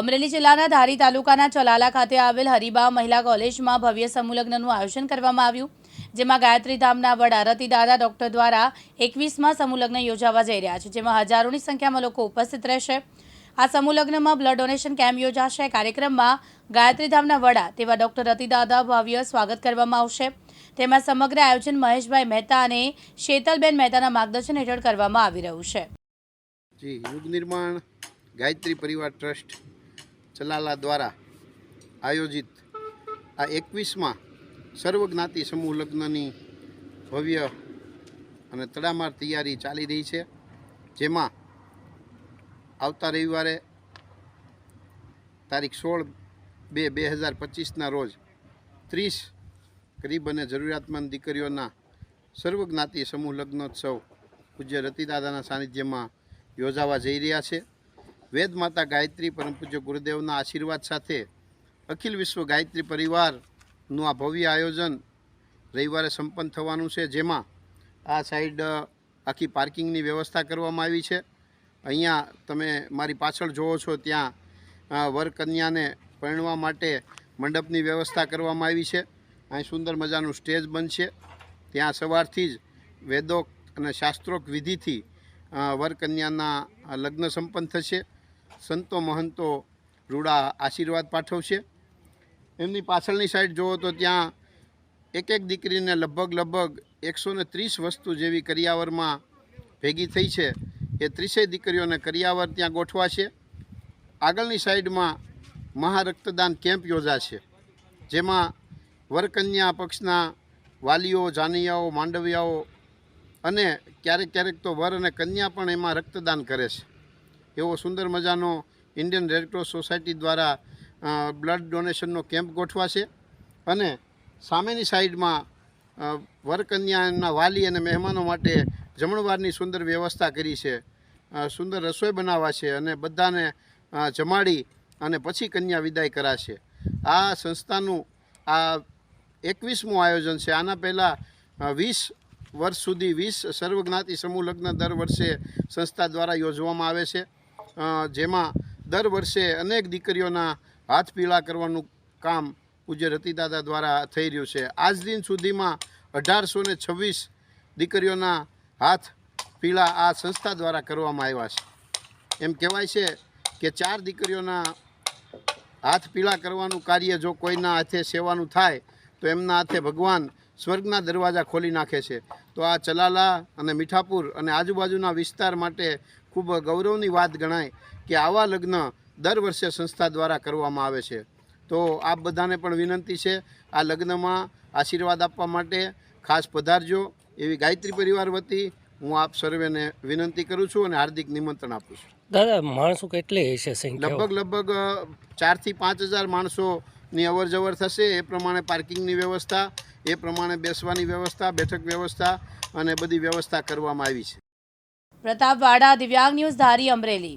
અમરેલી જિલ્લાના ધારી તાલુકાના ચલાલા ખાતે આવેલ હરિબા મહિલા કોલેજમાં ભવ્ય સમૂહલગ્નનું આયોજન કરવામાં આવ્યું, જેમાં ગાયત્રી ધામના વડા રતિદાદા ડોક્ટર દ્વારા એકવીસમાં સમૂહલગ્ન યોજાવા જઈ રહ્યા છે, જેમાં હજારોની સંખ્યામાં લોકો ઉપસ્થિત રહેશે. આ સમૂહલગ્નમાં બ્લડ ડોનેશન કેમ્પ યોજાશે. કાર્યક્રમમાં ગાયત્રી ધામના વડા તેવા ડોક્ટર રતિદાદા ભવ્ય સ્વાગત કરવામાં આવશે. તેમાં સમગ્ર આયોજન મહેશભાઈ મહેતા અને શેતલબેન મહેતાના માર્ગદર્શન હેઠળ કરવામાં આવી રહ્યું છે. ગાયત્રી પરિવાર ટ્રસ્ટ ચલાલા દ્વારા આયોજિત આ એકવીસમાં સર્વજ્ઞાતિ સમૂહ લગ્નની ભવ્ય અને તડામાર તૈયારી ચાલી રહી છે. જેમાં આવતા રવિવારે તારીખ સોળ બે બે હજાર પચીસના રોજ ત્રીસ ગરીબ અને જરૂરિયાતમંદ દીકરીઓના સર્વજ્ઞાતિ સમૂહ લગ્નોત્સવ પૂજ્ય રતિદાદાના સાનિધ્યમાં યોજાવા જઈ રહ્યા છે. વેદ માતા ગાયત્રી પરમ પૂજ્ય ગુરુદેવના આશીર્વાદ સાથે અખિલ વિશ્વ ગાયત્રી પરિવારનું આ ભવ્ય આયોજન રવિવારે સંપન્ન થવાનું છે જેમાં આ સાઈડ આખી પાર્કિંગની વ્યવસ્થા કરવામાં આવી છે. અહીંયા તમે મારી પાછળ જોવો છો ત્યાં વરકન્યાને વર કન્યાને પરણવા માટે મંડપની વ્યવસ્થા કરવામાં આવી છે. અહીં સુંદર મજાનું સ્ટેજ બનશે. ત્યાં સવારથી જ વેદોક અને શાસ્ત્રોક વિધિથી અ, વર કન્યાના અ, લગ્ન સંપન્ન થશે. સંતો મહંતો રૂડા આશીર્વાદ પાઠવશે. એમની પાછળની સાઈડ જુઓ તો ત્યાં એક એક દીકરીને લગભગ લગભગ એકસો ત્રીસ વસ્તુ જેવી કરિયાવરમાં ભેગી થઈ છે. એ ત્રીસેય દીકરીઓને કરિયાવર ત્યાં ગોઠવાશે. આગળની સાઈડમાં મહારક્તદાન કેમ્પ યોજાશે, જેમાં વરકન્યા પક્ષના વાલીઓ, જાનૈયાઓ, માંડવિયાઓ અને ક્યારેક ક્યારેક તો વર અને કન્યા પણ એમાં રક્તદાન કરે છે. એવો સુંદર મજાનો ઇન્ડિયન રેડક્રોસ સોસાયટી દ્વારા બ્લડ ડોનેશનનો કેમ્પ ગોઠવાશે અને સામેની સાઈડમાં વરકન્યાના વાલી અને મહેમાનો માટે જમણવારની સુંદર વ્યવસ્થા કરી છે. સુંદર રસોઈ બનાવાશે અને બધાને જમાડી અને પછી કન્યા વિદાય કરાશે. આ સંસ્થાનું આ એકવીસમું આયોજન છે. આના પહેલાં વીસ વર્ષ સુધી વીસ સર્વજ્ઞાતિ સમૂહ લગ્ન દર વર્ષે સંસ્થા દ્વારા યોજવામાં આવે છે. જેમાં દર વર્ષે અનેક દીકરીઓના હાથ પીળા કરવાનું કામ પૂજ્ય રતિદાદા દ્વારા થઈ રહ્યું છે. આજ દિન સુધીમાં અઢારસો ને છવ્વીસ દીકરીઓના હાથ પીળા આ સંસ્થા દ્વારા કરવામાં આવ્યા છે. એમ કહેવાય છે કે ચાર દીકરીઓના હાથ પીળા કરવાનું કાર્ય જો કોઈના હાથે સેવાનું થાય, તો એમના હાથે ભગવાન સ્વર્ગના દરવાજા ખોલી નાખે છે. તો આ ચલાલા અને મીઠાપુર અને આજુબાજુના વિસ્તાર માટે ખૂબ ગૌરવની વાત ગણાય કે આવા લગ્ન દર વર્ષે સંસ્થા દ્વારા કરવામાં આવે છે. તો આપ બધાને પણ વિનંતી છે આ લગ્નમાં આશીર્વાદ આપવા માટે ખાસ પધારજો. એવી ગાયત્રી પરિવાર વતી હું આપ સર્વેને વિનંતી કરું છું અને હાર્દિક નિમંત્રણ આપું છું. દાદા માણસો કેટલી હશે લગભગ લગભગ ચારથી પાંચ હજાર માણસોની અવર જવર થશે. એ પ્રમાણે પાર્કિંગની વ્યવસ્થા એ પ્રમાણે બેસવાની વ્યવસ્થા બેઠક વ્યવસ્થા અને બધી વ્યવસ્થા કરવામાં આવી છે. પ્રતાપ વાડા દિવ્યાંગ ન્યૂઝ ધારી અમરેલી.